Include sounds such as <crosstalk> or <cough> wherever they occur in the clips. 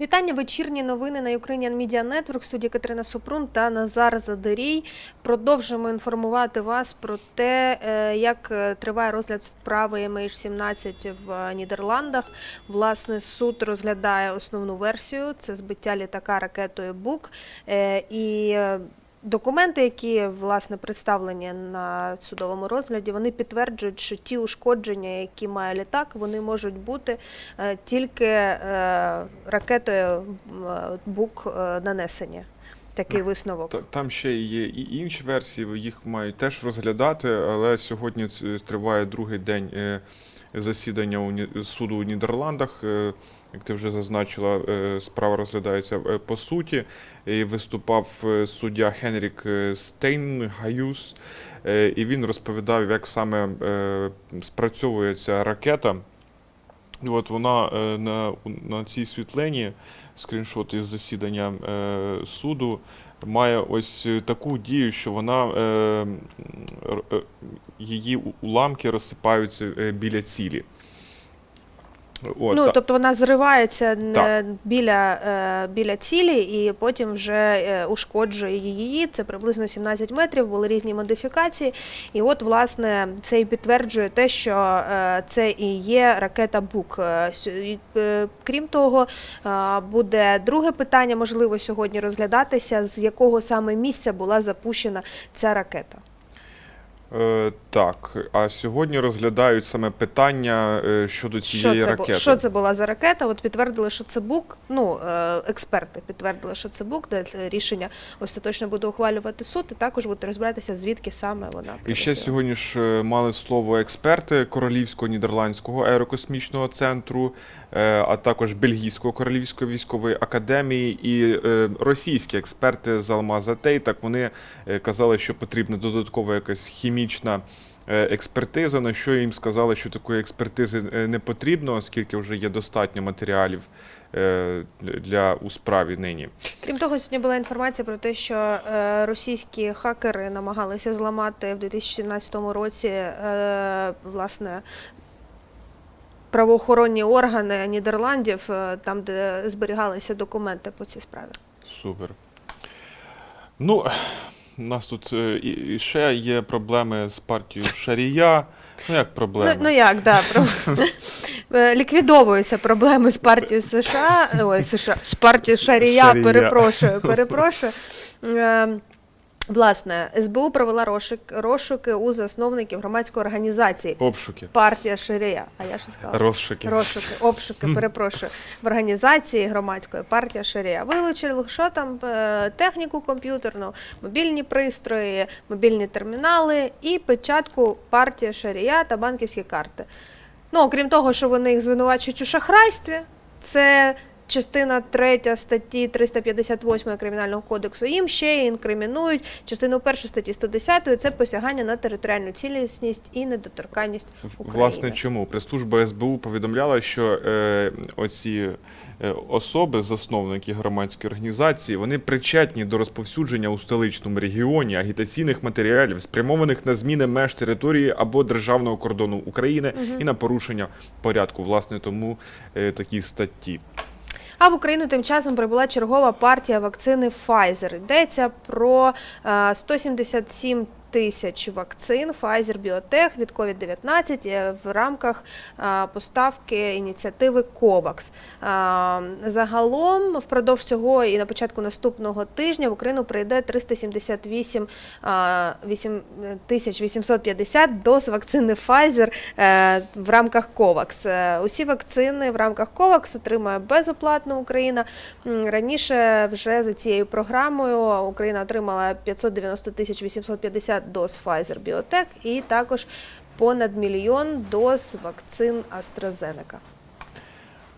Вітання. Вечірні новини на Ukrainian Media Network. Студія Катерина Супрун та Назар Задирій. Продовжимо інформувати вас про те, е, як е, триває розгляд справи MH17 в Нідерландах. Власне, суд розглядає основну версію: це збиття літака ракетою БУК. Е, І е, Документи, які власне представлені на судовому розгляді, вони підтверджують, що ті ушкодження, які має літак, вони можуть бути е, тільки е, ракетою е, БУК нанесені. Такий висновок. Там ще є і інші версії, їх мають теж розглядати, але сьогодні триває другий день засідання у суду у Нідерландах. Як ти вже зазначила, е, справа розглядається е, по суті. І виступав е, суддя Хенрік Стейнгаюс, і він розповідав, як саме спрацьовує ця ракета. От вона на, на цій світлині, скріншот із засідання суду, має ось таку дію, що вона її уламки розсипаються біля цілі. От, ну, та- тобто вона зривається Так. біля, е, біля цілі і потім вже е, ушкоджує її. Це приблизно 17 метрів, були різні модифікації. І от, власне, це і підтверджує те, що е, це і є ракета БУК. Крім того, буде друге питання, можливо, сьогодні розглядатися, з якого саме місця була запущена ця ракета. Е, так, а сьогодні розглядають саме питання е, щодо цієї що це, бу- ракети. що це була за ракета? От підтвердили, що це БУК. Ну, е, експерти підтвердили, що це БУК, де рішення остаточно буде ухвалювати суд, і також буде розбиратися, звідки саме вона І ще сьогодні ж мали слово експерти Королівського нідерландського аерокосмічного центру, а також Бельгійського королівської військової академії і російські експерти з Алмаза Так вони казали, що потрібна додаткова якась хімічна. Е, Експертиза, на що їм сказали, що такої експертизи е, не потрібно, оскільки вже є достатньо матеріалів е, для у справі нині. Крім того, сьогодні була інформація про те, що російські хакери намагалися зламати в 2017 році власне. Правоохоронні органи Нідерландів, там, де зберігалися документи по цій справі. Супер. Ну, у нас тут е, і, ще є проблеми з партією Шарія. Ну, як проблеми? Ну, ну як, да, про... <laughs> Е, ліквідовуються проблеми з партією США, ой, США, з партією Шарія, Шарія. перепрошую, перепрошую. Власне, СБУ провела розшук, розшуки у засновників громадської організації Обшуки. Партія Шарія. А я що сказала? Розшуки. Розшуки, обшуки, перепрошую, в організації громадської партія Шарія. Вилучили, що там е, техніку комп'ютерну, мобільні пристрої, мобільні термінали і печатку партія Шарія та банківські карти. Ну, окрім того, що вони їх звинувачують у шахрайстві, це частина 3 статті 358 Кримінального кодексу. Їм ще інкримінують частину 1 статті 110 це посягання на територіальну цілісність і недоторканність України. Власне, чому? Прес-служба СБУ повідомляла, що е, оці е, особи, засновники громадської організації, вони причетні до розповсюдження у столичному регіоні агітаційних матеріалів, спрямованих на зміни меж території або державного кордону України і на порушення порядку. Власне, тому е, такі статті. А в Україну тим часом прибула чергова партія вакцини Pfizer. Йдеться про е, 177 тисяч вакцин Pfizer Biotech від COVID-19 е, в рамках поставки ініціативи COVAX. Загалом впродовж цього і на початку наступного тижня в Україну прийде 378 850 доз вакцини Pfizer е, в рамках COVAX. Е, усі вакцини в рамках COVAX отримає безоплатно Україна. Раніше вже за цією програмою Україна отримала 590 850 550 доз Pfizer Biotech і також понад мільйон доз вакцин AstraZeneca.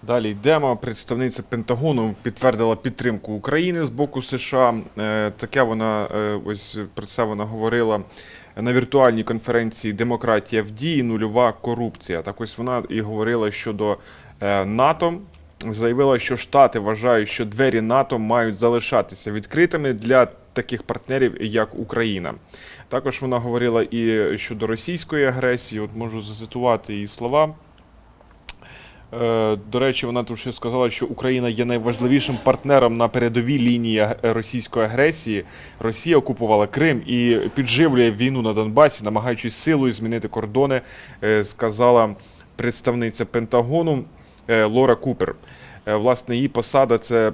Далі йдемо. Представниця Пентагону підтвердила підтримку України з боку США. Е, таке вона е, ось про це вона говорила на віртуальній конференції Демократія в дії, нульова корупція. Так ось вона і говорила щодо е, НАТО. Заявила, що Штати вважають, що двері НАТО мають залишатися відкритими для таких партнерів, як Україна. Також вона говорила і щодо російської агресії. От можу зацитувати її слова. Е, До речі, вона тут ще сказала, що Україна є найважливішим партнером на передовій лінії російської агресії. Росія окупувала Крим і підживлює війну на Донбасі, намагаючись силою змінити кордони, е, сказала представниця Пентагону е, Лора Купер. Власне, її посада це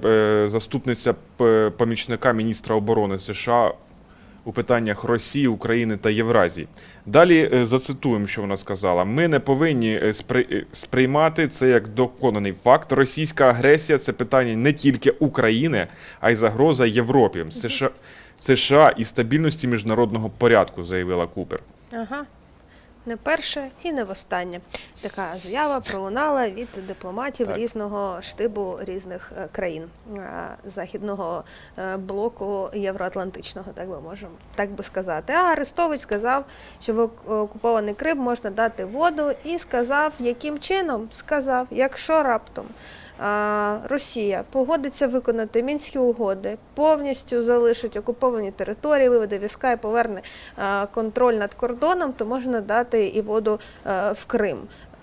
заступниця помічника міністра оборони США у питаннях Росії, України та Євразії. Далі е, зацитуємо, що вона сказала: ми не повинні е, е, сприймати це як доконаний факт. Російська агресія це питання не тільки України, а й загроза Європі, США, США і стабільності міжнародного порядку, заявила Купер. Ага. Не перше і не востаннє. Така заява пролунала від дипломатів Так. різного штибу різних е, країн е, західного е, блоку євроатлантичного, так би можемо так би сказати. А Арестович сказав, що в окупований Крим можна дати воду, і сказав, яким чином сказав, якщо раптом. Росія погодиться виконати мінські угоди, повністю залишить окуповані території, виведе війська і поверне контроль над кордоном, то можна дати і воду е, в Крим.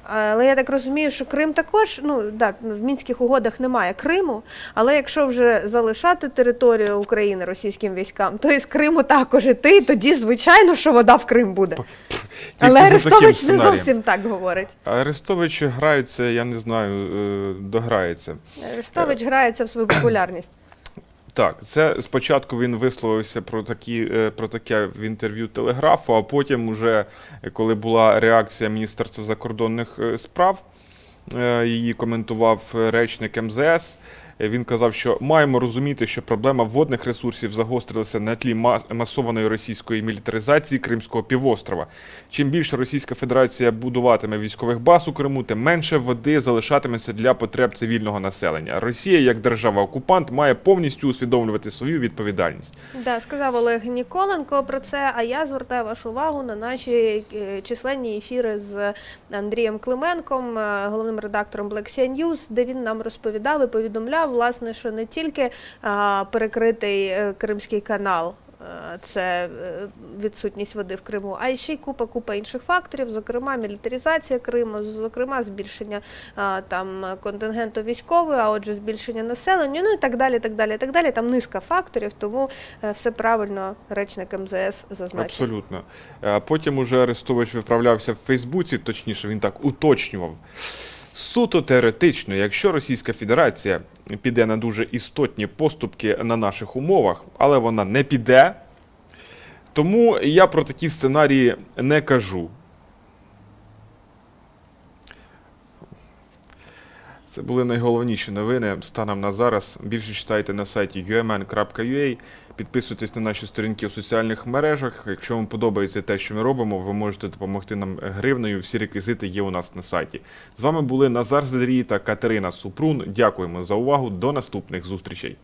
Але я так розумію, що Крим також, ну так, в мінських угодах немає Криму, але якщо вже залишати територію України російським військам, то із Криму також іти, тоді, звичайно, що вода в Крим буде. Але за таким Арестович не сценарієм. зовсім так говорить. Арестович грається, я не знаю, е, дограється. Арестович грається в свою популярність. <clears throat> Так, це спочатку він висловився про такі е, про таке в інтерв'ю телеграфу, а потім, уже е, коли була реакція Міністерства закордонних е, справ, е, її коментував е, речник МЗС. Він казав, що маємо розуміти, що проблема водних ресурсів загострилася на тлі мас- масованої російської мілітаризації Кримського півострова. Чим більше Російська Федерація будуватиме військових баз у Криму, тим менше води залишатиметься для потреб цивільного населення. Росія, як держава-окупант, має повністю усвідомлювати свою відповідальність. Да, сказав Олег Ніколенко про це. А я звертаю вашу увагу на наші е, численні ефіри з Андрієм Клименком, е, головним редактором Black Sea News, де він нам розповідав і повідомляв, власне, що не тільки перекритий е, Кримський канал. е, Це е, відсутність води в Криму, а ще й купа купа інших факторів, зокрема мілітаризація Криму, зокрема збільшення там контингенту військової, а отже, збільшення населення, ну і так далі. так далі, так далі. Там низка факторів, тому все правильно речник МЗС зазначив. Абсолютно. Потім уже Арестович виправлявся в Фейсбуці, точніше, він так уточнював. Суто теоретично, якщо Російська Федерація піде на дуже істотні поступки на наших умовах, але вона не піде, тому я про такі сценарії не кажу. Це були найголовніші новини станом на зараз. Більше читайте на сайті umn.ua, підписуйтесь на наші сторінки у соціальних мережах. Якщо вам подобається те, що ми робимо, ви можете допомогти нам гривнею. Всі реквізити є у нас на сайті. З вами були Назар Задрій та Катерина Супрун. Дякуємо за увагу. До наступних зустрічей.